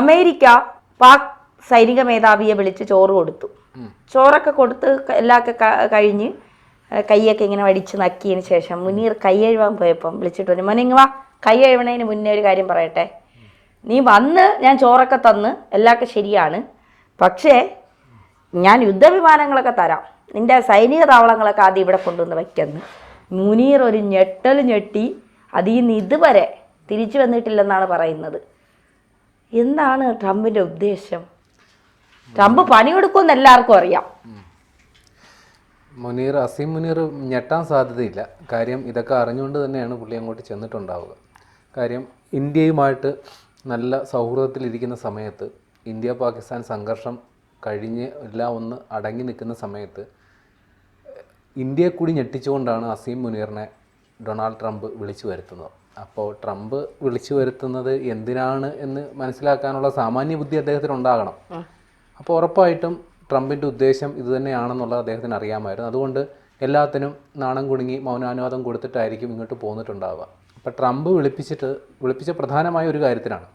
America Pak സൈനിക മേധാവിയെ വിളിച്ച് ചോറ് കൊടുത്തു. ചോറൊക്കെ കൊടുത്ത് എല്ലാമൊക്കെ കഴിഞ്ഞ് കൈയൊക്കെ ഇങ്ങനെ വടിച്ച് നക്കിയതിന് ശേഷം മുനീർ കൈ കഴുവാൻ പോയപ്പം വിളിച്ചിട്ട് പറഞ്ഞു മോനെ ഇങ്ങ് വാ കൈ കഴുവണതിന് മുന്നേ ഒരു കാര്യം പറയട്ടെ. നീ വന്ന് ഞാൻ ചോറൊക്കെ തന്ന് എല്ലാമൊക്കെ ശരിയാണ്. പക്ഷേ ഞാൻ യുദ്ധവിമാനങ്ങളൊക്കെ തരാം. നിന്റെ സൈനിക താവളങ്ങളൊക്കെ ആദ്യം ഇവിടെ കൊണ്ടുവന്ന് വയ്ക്കുന്നു. മുനീർ ഒരു ഞെട്ടൽ ഞെട്ടി അതിൽ നിന്ന് ഇതുവരെ തിരിച്ചു വന്നിട്ടില്ലെന്നാണ് പറയുന്നത്. എന്താണ് ട്രംപിന്റെ ഉദ്ദേശം? ട്രംപ് പണിയെടുക്കുമെന്ന് എല്ലാവർക്കും അറിയാം. മുനീർ അസീം മുനീർ ഞെട്ടാൻ സാധ്യതയില്ല. കാര്യം ഇതൊക്കെ അറിഞ്ഞുകൊണ്ട് തന്നെയാണ് പുള്ളി അങ്ങോട്ട് ചെന്നിട്ടുണ്ടാവുക. കാര്യം ഇന്ത്യയുമായിട്ട് നല്ല സൗഹൃദത്തിലിരിക്കുന്ന സമയത്ത് ഇന്ത്യ പാകിസ്ഥാൻ സംഘർഷം കഴിഞ്ഞ് എല്ലാം ഒന്ന് അടങ്ങി നിൽക്കുന്ന സമയത്ത് ഇന്ത്യയെ കൂടി ഞെട്ടിച്ചുകൊണ്ടാണ് അസീം മുനീറിനെ ഡൊണാൾഡ് ട്രംപ് വിളിച്ചു വരുത്തുന്നത്. അപ്പോൾ ട്രംപ് വിളിച്ചു വരുത്തുന്നത് എന്തിനാണ് എന്ന് മനസ്സിലാക്കാനുള്ള സാമാന്യ ബുദ്ധി അദ്ദേഹത്തിന് ഉണ്ടാകണം അപ്പോൾ ഉറപ്പായിട്ടും ട്രംപിന്റെ ഉദ്ദേശം ഇതുതന്നെയാണെന്നുള്ളത് അദ്ദേഹത്തിന് അറിയാമായിരുന്നു. അതുകൊണ്ട് എല്ലാത്തിനും നാണം കുടുങ്ങി മൗനാനുവാദം കൊടുത്തിട്ടായിരിക്കും ഇങ്ങോട്ട് പോന്നിട്ടുണ്ടാവുക. അപ്പോൾ ട്രംപ് വിളിപ്പിച്ചിട്ട് വിളിപ്പിച്ച പ്രധാനമായ ഒരു കാര്യത്തിനാണ്.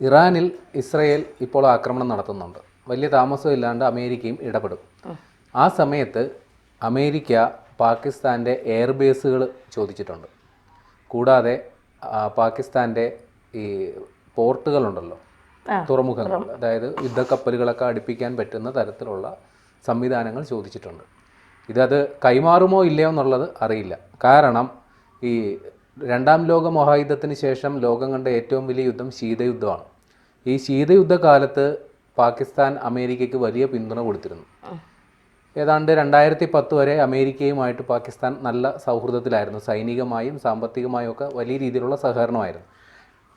ഇറാനിൽ ഇസ്രയേൽ ഇപ്പോൾ ആക്രമണം നടത്തുന്നുണ്ട്. വലിയ താമസമില്ലാണ്ട് അമേരിക്കയും ഇടപെടും. ആ. സമയത്ത് അമേരിക്ക പാകിസ്ഥാന്റെ എയർബേസുകൾ ചോദിച്ചിട്ടുണ്ട്. കൂടാതെ പാകിസ്ഥാന്റെ ഈ പോർട്ടുകളുണ്ടല്ലോ തുറമുഖങ്ങൾ അതായത് യുദ്ധക്കപ്പലുകളൊക്കെ അടുപ്പിക്കാൻ പറ്റുന്ന തരത്തിലുള്ള സംവിധാനങ്ങൾ ചോദിച്ചിട്ടുണ്ട്. ഇതത് കൈമാറുമോ ഇല്ലയോ എന്നുള്ളത് അറിയില്ല. കാരണം ഈ രണ്ടാം ലോക മഹായുദ്ധത്തിന് ശേഷം ലോകം കണ്ട ഏറ്റവും വലിയ യുദ്ധം ശീതയുദ്ധമാണ്. ഈ ശീതയുദ്ധ കാലത്ത് പാകിസ്ഥാൻ അമേരിക്കയ്ക്ക് വലിയ പിന്തുണ കൊടുത്തിരുന്നു. ഏതാണ്ട് രണ്ടായിരത്തി പത്ത് വരെ അമേരിക്കയുമായിട്ട് പാകിസ്ഥാൻ നല്ല സൗഹൃദത്തിലായിരുന്നു. സൈനികമായും സാമ്പത്തികമായും ഒക്കെ വലിയ രീതിയിലുള്ള സഹകരണമായിരുന്നു.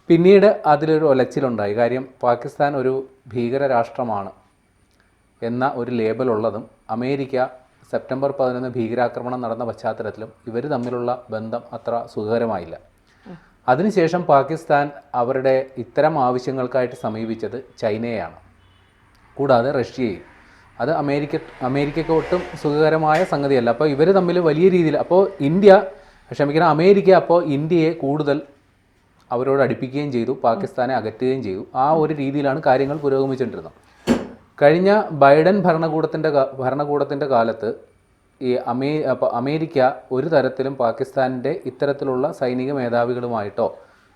പിന്നീട് അതിലൊരു ഒലച്ചിലുണ്ടായി. കാര്യം പാകിസ്ഥാൻ ഒരു ഭീകര രാഷ്ട്രമാണ് എന്ന ഒരു ലേബലുള്ളതും അമേരിക്ക സെപ്റ്റംബർ പതിനൊന്ന് ഭീകരാക്രമണം നടന്ന പശ്ചാത്തലത്തിലും ഇവർ തമ്മിലുള്ള ബന്ധം അത്ര സുഖകരമായില്ല. അതിനുശേഷം പാകിസ്ഥാൻ അവരുടെ ഇത്തരം ആവശ്യങ്ങൾക്കായിട്ട് സമീപിച്ചത് ചൈനയെയാണ്. കൂടാതെ റഷ്യയും അത് അമേരിക്ക അമേരിക്കയ്ക്ക് ഒട്ടും സുഖകരമായ സംഗതിയല്ല. അപ്പോൾ ഇവർ തമ്മിൽ വലിയ രീതിയിൽ അപ്പോൾ ഇന്ത്യ ക്ഷമിക്കണം അമേരിക്ക അപ്പോൾ ഇന്ത്യയെ കൂടുതൽ അവരോട് അടുപ്പിക്കുകയും ചെയ്തു പാകിസ്ഥാനെ അകറ്റുകയും ചെയ്തു. ആ ഒരു രീതിയിലാണ് കാര്യങ്ങൾ പുരോഗമിച്ചുകൊണ്ടിരുന്നത്. കഴിഞ്ഞ ബൈഡൻ ഭരണകൂടത്തിന്റെ ഭരണകൂടത്തിന്റെ കാലത്ത് ഈ അമേ അമേരിക്ക ഒരു തരത്തിലും പാകിസ്ഥാനിന്റെ ഇത്തരത്തിലുള്ള സൈനിക മേധാവികളുമായിട്ടോ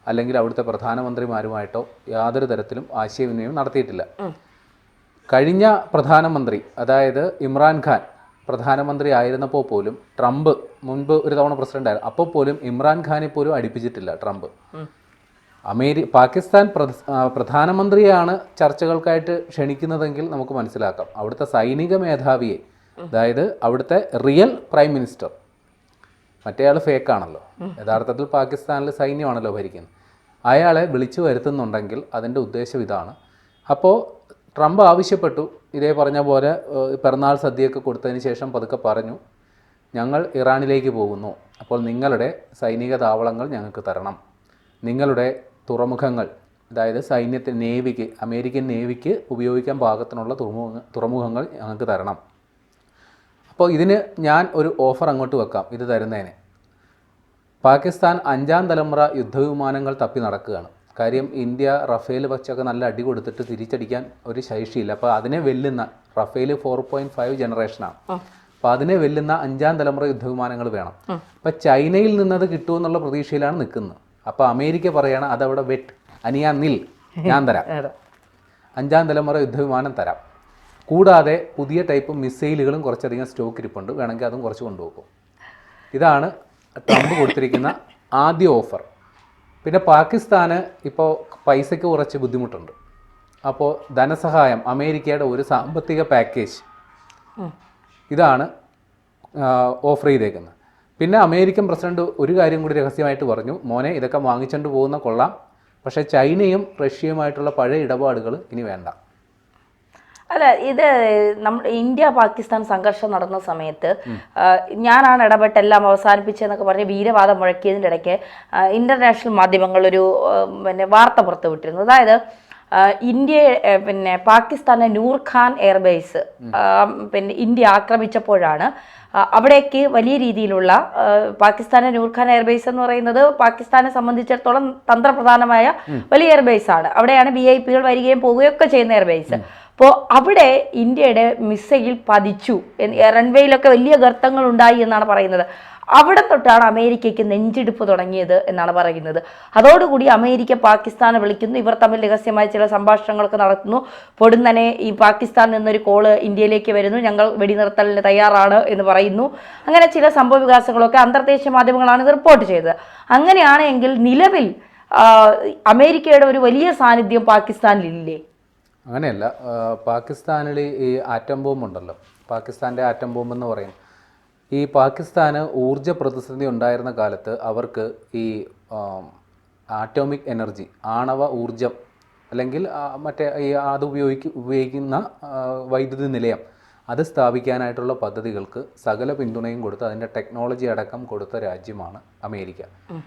അല്ലെങ്കിൽ അവിടുത്തെ പ്രധാനമന്ത്രിമാരുമായിട്ടോ യാതൊരു തരത്തിലും ആശയവിനിമയം നടത്തിയിട്ടില്ല. കഴിഞ്ഞ പ്രധാനമന്ത്രി അതായത് ഇമ്രാൻഖാൻ പ്രധാനമന്ത്രി ആയിരുന്നപ്പോൾ പോലും ട്രംപ് മുൻപ് ഒരു തവണ പ്രസിഡന്റ് ആയിരുന്നു. അപ്പോൾ പോലും ഇമ്രാൻഖാനെ പോലും അടുപ്പിച്ചിട്ടില്ല ട്രംപ്. അമേരി പാകിസ്ഥാൻ പ്രധാനമന്ത്രിയാണ് ചർച്ചകൾക്കായിട്ട് ക്ഷണിക്കുന്നതെങ്കിൽ നമുക്ക് മനസ്സിലാക്കാം. അവിടുത്തെ സൈനിക മേധാവിയെ അതായത് അവിടുത്തെ റിയൽ പ്രൈം മിനിസ്റ്റർ മറ്റേ ആൾ ഫേക്കാണല്ലോ യഥാർത്ഥത്തിൽ പാകിസ്ഥാനിൽ സൈന്യമാണല്ലോ ഭരിക്കുന്നത്. അയാളെ വിളിച്ചു വരുത്തുന്നുണ്ടെങ്കിൽ അതിന്റെ ഉദ്ദേശം ഇതാണ്. അപ്പോൾ ട്രംപ് ആവശ്യപ്പെട്ടു. ഇതേ പറഞ്ഞ പോലെ പിറന്നാൾ സദ്യയൊക്കെ കൊടുത്തതിന് ശേഷം പതുക്കെ പറഞ്ഞു ഞങ്ങൾ ഇറാനിലേക്ക് പോകുന്നു. അപ്പോൾ നിങ്ങളുടെ സൈനിക താവളങ്ങൾ ഞങ്ങൾക്ക് തരണം. നിങ്ങളുടെ തുറമുഖങ്ങൾ അതായത് സൈന്യത്തിന് നേവിക്ക് അമേരിക്കൻ നേവിക്ക് ഉപയോഗിക്കാൻ പാകത്തിനുള്ള തുറമുഖ തുറമുഖങ്ങൾ ഞങ്ങൾക്ക് തരണം. അപ്പോൾ ഇതിന് ഞാൻ ഒരു ഓഫർ അങ്ങോട്ട് വെക്കാം ഇത് തരുന്നതിന്. പാകിസ്ഥാൻ അഞ്ചാം തലമുറ യുദ്ധവിമാനങ്ങൾ തപ്പി നടക്കുകയാണ്. കാര്യം ഇന്ത്യ റഫേൽ വച്ചൊക്കെ നല്ല അടി കൊടുത്തിട്ട് തിരിച്ചടിക്കാൻ ഒരു ശേഷിയില്ല. അപ്പോൾ അതിനെ വെല്ലുന്ന റഫേൽ ഫോർ പോയിന്റ് ഫൈവ് ജനറേഷനാണ് അപ്പോൾ അതിനെ വെല്ലുന്ന അഞ്ചാം തലമുറ യുദ്ധവിമാനങ്ങൾ വേണം. അപ്പോൾ ചൈനയിൽ നിന്നത് കിട്ടുമെന്നുള്ള പ്രതീക്ഷയിലാണ് നിൽക്കുന്നത്. അപ്പോൾ അമേരിക്ക പറയാണ് അതവിടെ വെട്ട്. അനിയാ നിൽ. ഞാൻ തരാം. അഞ്ചാം തലമുറ യുദ്ധവിമാനം തരാം. കൂടാതെ പുതിയ ടൈപ്പ് മിസൈലുകളും കുറച്ചധികം സ്റ്റോക്ക് ഇരിപ്പുണ്ട്. വേണമെങ്കിൽ അതും കുറച്ച് കൊണ്ടുപോകും ഇതാണ് ട്രംപ് കൊടുത്തിരിക്കുന്ന ആദ്യ ഓഫർ പിന്നെ പാകിസ്ഥാന് ഇപ്പോൾ പൈസയ്ക്ക് കുറച്ച് ബുദ്ധിമുട്ടുണ്ട്. അപ്പോൾ ധനസഹായം അമേരിക്കയുടെ ഒരു സാമ്പത്തിക പാക്കേജ് ഇതാണ് ഓഫർ ചെയ്തേക്കുന്നത്. പിന്നെ അമേരിക്കൻ പ്രസിഡന്റ് ഒരു കാര്യം കൂടി രഹസ്യമായിട്ട് പറഞ്ഞു. മോനെ ഇതൊക്കെ വാങ്ങിച്ചുകൊണ്ട് പോകുന്ന കൊള്ളാം. പക്ഷേ ചൈനയും റഷ്യയുമായിട്ടുള്ള പഴയ ഇടപാടുകൾ ഇനി വേണ്ട. അല്ല ഇത് നമ്മുടെ ഇന്ത്യ പാകിസ്ഥാൻ സംഘർഷം നടന്ന സമയത്ത് ഞാനാണ് ഇടപെട്ട് എല്ലാം അവസാനിപ്പിച്ചതെന്നൊക്കെ പറഞ്ഞ് വീരവാദം മുഴക്കിയതിന്റെ ഇടയ്ക്ക് ഇന്റർനാഷണൽ മാധ്യമങ്ങൾ ഒരു പിന്നെ വാർത്ത പുറത്തുവിട്ടിരുന്നു അതായത് ഇന്ത്യ പിന്നെ പാകിസ്ഥാന്റെ നൂർഖാൻ എയർബേസ് പിന്നെ ഇന്ത്യ ആക്രമിച്ചപ്പോഴാണ് അവിടേക്ക് വലിയ രീതിയിലുള്ള ആ, നൂർഖാൻ നൂർ എയർബേസ് എന്ന് പറയുന്നത് പാകിസ്ഥാനെ സംബന്ധിച്ചിടത്തോളം തന്ത്രപ്രധാനമായ വലിയ എയർബേസ് ആണ്. അവിടെയാണ് ബി ഐ പികൾ വരികയും പോവുകയും ഒക്കെ ചെയ്യുന്ന എയർബേസ്. അപ്പോൾ അവിടെ ഇന്ത്യയുടെ മിസൈൽ പതിച്ചു. റൺവേയിലൊക്കെ വലിയ ഗർത്തങ്ങൾ ഉണ്ടായി എന്നാണ് പറയുന്നത്. അവിടെ തൊട്ടാണ് അമേരിക്കയ്ക്ക് നെഞ്ചിടിപ്പ് തുടങ്ങിയത് എന്നാണ് പറയുന്നത്. അതോടുകൂടി അമേരിക്ക പാകിസ്ഥാനെ വിളിക്കുന്നു. ഇവർ തമ്മിൽ രഹസ്യമായ ചില സംഭാഷണങ്ങളൊക്കെ നടത്തുന്നു. പൊടുന്നനെ ഈ പാകിസ്ഥാനിൽ നിന്നൊരു കോൾ ഇന്ത്യയിലേക്ക് വരുന്നു. ഞങ്ങൾ വെടിനിർത്തലിന് തയ്യാറാണ് എന്ന് പറയുന്നു. അങ്ങനെ ചില സംഭവ വികാസങ്ങളൊക്കെ അന്തർദേശീയ മാധ്യമങ്ങളാണ് ഇത് റിപ്പോർട്ട് ചെയ്തത്. അങ്ങനെയാണെങ്കിൽ നിലവിൽ അമേരിക്കയുടെ ഒരു വലിയ സാന്നിധ്യം പാകിസ്ഥാനിലില്ലേ? അങ്ങനെയല്ല പാകിസ്ഥാനിൽ ഈ ആറ്റം ബോംബ് ഉണ്ടല്ലോ. പാകിസ്ഥാന്റെ ആറ്റം ബോംബ് എന്ന് പറയും. ഈ പാകിസ്ഥാന് ഊർജ പ്രതിസന്ധി ഉണ്ടായിരുന്ന കാലത്ത് അവർക്ക് ഈ ആറ്റോമിക് എനർജി ആണവ ഊർജം അല്ലെങ്കിൽ മറ്റേ ഈ അത് ഉപയോഗിക്കുന്ന വൈദ്യുതി നിലയം അത് സ്ഥാപിക്കാനായിട്ടുള്ള പദ്ധതികൾക്ക് സകല പിന്തുണയും കൊടുത്ത് അതിന്റെ ടെക്നോളജി അടക്കം കൊടുത്ത രാജ്യമാണ് അമേരിക്ക.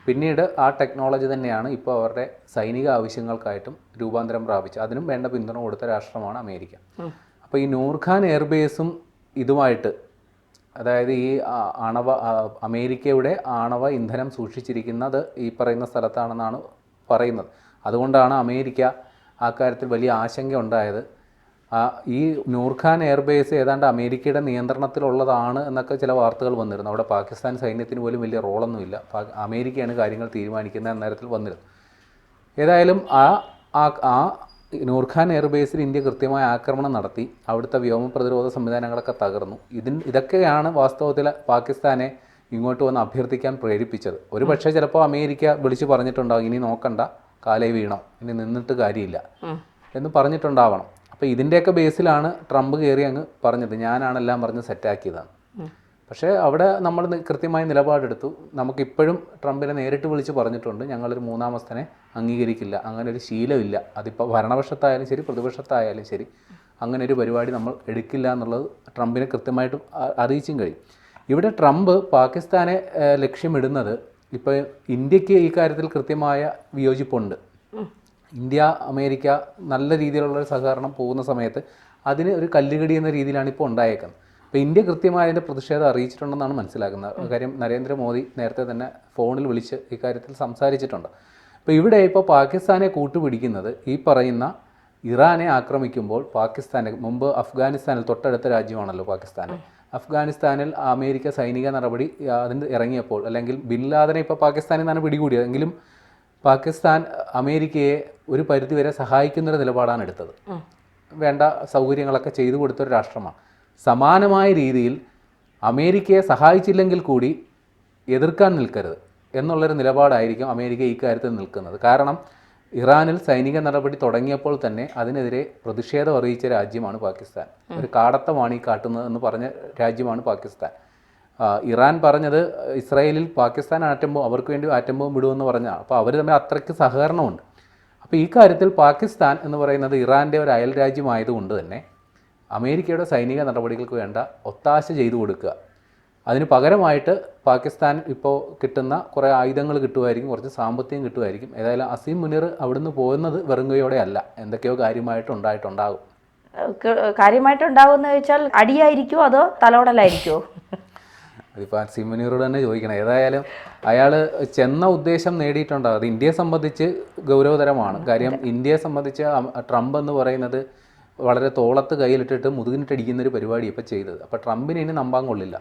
പിന്നീട് ആ ടെക്നോളജി തന്നെയാണ് ഇപ്പോൾ അവരുടെ സൈനിക ആവശ്യങ്ങൾക്കായിട്ടും രൂപാന്തരം പ്രാപിച്ചത് അതിനും വേണ്ട പിന്തുണ കൊടുത്ത രാഷ്ട്രമാണ് അമേരിക്ക. അപ്പോൾ ഈ നൂർഖാൻ എയർബേസും ഇതുമായിട്ട് അതായത് ഈ ആണവ അമേരിക്കയുടെ ആണവ ഇന്ധനം സൂക്ഷിച്ചിരിക്കുന്നത് ഈ പറയുന്ന സ്ഥലത്താണെന്നാണ് പറയുന്നത്. അതുകൊണ്ടാണ് അമേരിക്ക ആ കാര്യത്തിൽ വലിയ ആശങ്ക ഉണ്ടായത്. ഈ നൂർഖാൻ എയർബേസ് ഏതാണ്ട് അമേരിക്കയുടെ നിയന്ത്രണത്തിലുള്ളതാണ് എന്നൊക്കെ ചില വാർത്തകൾ വന്നിരുന്നു. അവിടെ പാകിസ്ഥാൻ സൈന്യത്തിന് പോലും വലിയ റോളൊന്നുമില്ല. അമേരിക്കയാണ് കാര്യങ്ങൾ തീരുമാനിക്കുന്ന എന്ന തരത്തിൽ വന്നിരുന്നു. ഏതായാലും ആ ആ ആ നൂർഖാൻ എയർബേസിൽ ഇന്ത്യ കൃത്യമായ ആക്രമണം നടത്തി. അവിടുത്തെ വ്യോമ പ്രതിരോധ സംവിധാനങ്ങളൊക്കെ തകർന്നു. ഇതിൻ ഇതൊക്കെയാണ് വാസ്തവത്തിൽ പാകിസ്ഥാനെ ഇങ്ങോട്ട് വന്ന് അഭ്യർത്ഥിക്കാൻ പ്രേരിപ്പിച്ചത്. ഒരു പക്ഷേ ചിലപ്പോൾ അമേരിക്ക വിളിച്ചു പറഞ്ഞിട്ടുണ്ടാവും ഇനി നോക്കണ്ട കാലേ വീണോ? ഇനി നിന്നിട്ട് കാര്യമില്ല. എന്ന് പറഞ്ഞിട്ടുണ്ടാവണം. അപ്പോൾ ഇതിന്റെയൊക്കെ ബേസിലാണ് ട്രംപ് കയറി അങ്ങ് പറഞ്ഞത്. ഞാനാണെല്ലാം പറഞ്ഞ് സെറ്റാക്കിയതാണ്. പക്ഷേ അവിടെ നമ്മൾ കൃത്യമായ നിലപാടെടുത്തു. നമുക്കിപ്പോഴും ട്രംപിനെ നേരിട്ട് വിളിച്ച് പറഞ്ഞിട്ടുണ്ട്. ഞങ്ങളൊരു മൂന്നാമസ്ഥനെ അംഗീകരിക്കില്ല. അങ്ങനെ ഒരു ശീലമില്ല. അതിപ്പോൾ ഭരണപക്ഷത്തായാലും ശരി പ്രതിപക്ഷത്തായാലും ശരി അങ്ങനെ ഒരു പരിപാടി നമ്മൾ എടുക്കില്ല എന്നുള്ളത് ട്രംപിനെ കൃത്യമായിട്ട് അറിയിച്ചും കഴിയും. ഇവിടെ ട്രംപ് പാകിസ്ഥാനെ ലക്ഷ്യമിടുന്നത് ഇപ്പോൾ ഇന്ത്യയ്ക്ക് ഈ കാര്യത്തിൽ കൃത്യമായ വിയോജിപ്പുണ്ട്. ഇന്ത്യ അമേരിക്ക നല്ല രീതിയിലുള്ള ഒരു സഹകരണം പോകുന്ന സമയത്ത് അതിന് ഒരു കല്ലുകടി എന്ന രീതിയിലാണ് ഇപ്പോൾ ഉണ്ടായേക്കുന്നത്. അപ്പോൾ ഇന്ത്യ കൃത്യമായ അതിന്റെ പ്രതിഷേധം അറിയിച്ചിട്ടുണ്ടെന്നാണ് മനസ്സിലാക്കുന്നത്. കാര്യം നരേന്ദ്രമോദി നേരത്തെ തന്നെ ഫോണിൽ വിളിച്ച് ഇക്കാര്യത്തിൽ സംസാരിച്ചിട്ടുണ്ട്. അപ്പോൾ ഇവിടെ ഇപ്പോൾ പാകിസ്ഥാനെ കൂട്ടുപിടിക്കുന്നത് ഈ പറയുന്ന ഇറാനെ ആക്രമിക്കുമ്പോൾ പാകിസ്ഥാനെ മുമ്പ് അഫ്ഗാനിസ്ഥാനിൽ തൊട്ടടുത്ത രാജ്യമാണല്ലോ പാകിസ്ഥാൻ. അഫ്ഗാനിസ്ഥാനിൽ അമേരിക്ക സൈനിക നടപടി അതിന് ഇറങ്ങിയപ്പോൾ അല്ലെങ്കിൽ ബിൻ ലാദനെ ഇപ്പോൾ പാകിസ്ഥാനിൽ നിന്നാണ് പിടികൂടിയത്. എങ്കിലും പാകിസ്ഥാൻ അമേരിക്കയെ ഒരു പരിധിവരെ സഹായിക്കുന്നൊരു നിലപാടാണ് എടുത്തത്. വേണ്ട സൗകര്യങ്ങളൊക്കെ ചെയ്തു കൊടുത്തൊരു രാഷ്ട്രമാണ് സമാനമായ രീതിയിൽ അമേരിക്കയെ സഹായിച്ചില്ലെങ്കിൽ കൂടി എതിർക്കാൻ നിൽക്കരുത് എന്നുള്ളൊരു നിലപാടായിരിക്കും അമേരിക്ക ഈ കാര്യത്തിൽ നിൽക്കുന്നത്. കാരണം ഇറാനിൽ സൈനിക നടപടി തുടങ്ങിയപ്പോൾ തന്നെ അതിനെതിരെ പ്രതിഷേധം അറിയിച്ച രാജ്യമാണ് പാകിസ്ഥാൻ. ഒരു കാടത്തമാണ് ഈ കാട്ടുന്നത് എന്ന് പറഞ്ഞ രാജ്യമാണ് പാകിസ്ഥാൻ. ഇറാൻ പറഞ്ഞത് ഇസ്രായേലിൽ പാകിസ്ഥാൻ ആറ്റം ബോംബ് അവർക്ക് വേണ്ടി ആറ്റം ബോംബ് വിടുമെന്ന് പറഞ്ഞാൽ അപ്പോൾ അവർ തമ്മിൽ അത്രയ്ക്ക് സഹകരണമുണ്ട്. അപ്പോൾ ഈ കാര്യത്തിൽ പാകിസ്ഥാൻ എന്ന് പറയുന്നത് ഇറാന്റെ ഒരു അയൽ രാജ്യമായതുകൊണ്ട് തന്നെ അമേരിക്കയുടെ സൈനിക നടപടികൾക്ക് വേണ്ട ഒത്താശ ചെയ്തു കൊടുക്കുക. അതിന് പകരമായിട്ട് പാകിസ്ഥാൻ ഇപ്പോൾ കിട്ടുന്ന കുറേ ആയുധങ്ങൾ കിട്ടുമായിരിക്കും കുറച്ച് സാമ്പത്തികം കിട്ടുമായിരിക്കും. ഏതായാലും അസീം മുനീർ അവിടുന്ന് പോകുന്നത് വെറുങ്കയോടെ അല്ല. എന്തൊക്കെയോ കാര്യമായിട്ട് ഉണ്ടായിട്ടുണ്ടാകും. കാര്യമായിട്ടുണ്ടാകുമെന്ന് ചോദിച്ചാൽ അടിയായിരിക്കുമോ അതോ തലോടലായിരിക്കുമോ അതിപ്പോൾ ആ സിമനീറോട് തന്നെ ചോദിക്കണം. ഏതായാലും അയാൾ ചെന്ന ഉദ്ദേശം നേടിയിട്ടുണ്ടാവും അത് ഇന്ത്യയെ സംബന്ധിച്ച് ഗൗരവതരമാണ്. കാര്യം ഇന്ത്യയെ സംബന്ധിച്ച് ട്രംപ് എന്ന് പറയുന്നത് വളരെ തോളത്ത് കയ്യിലിട്ടിട്ട് മുതുകിനിട്ടടിക്കുന്ന ഒരു പരിപാടി ഇപ്പോൾ ചെയ്തത്. അപ്പോൾ ട്രംപിന് ഇനി നമ്പാൻ കൊള്ളില്ല.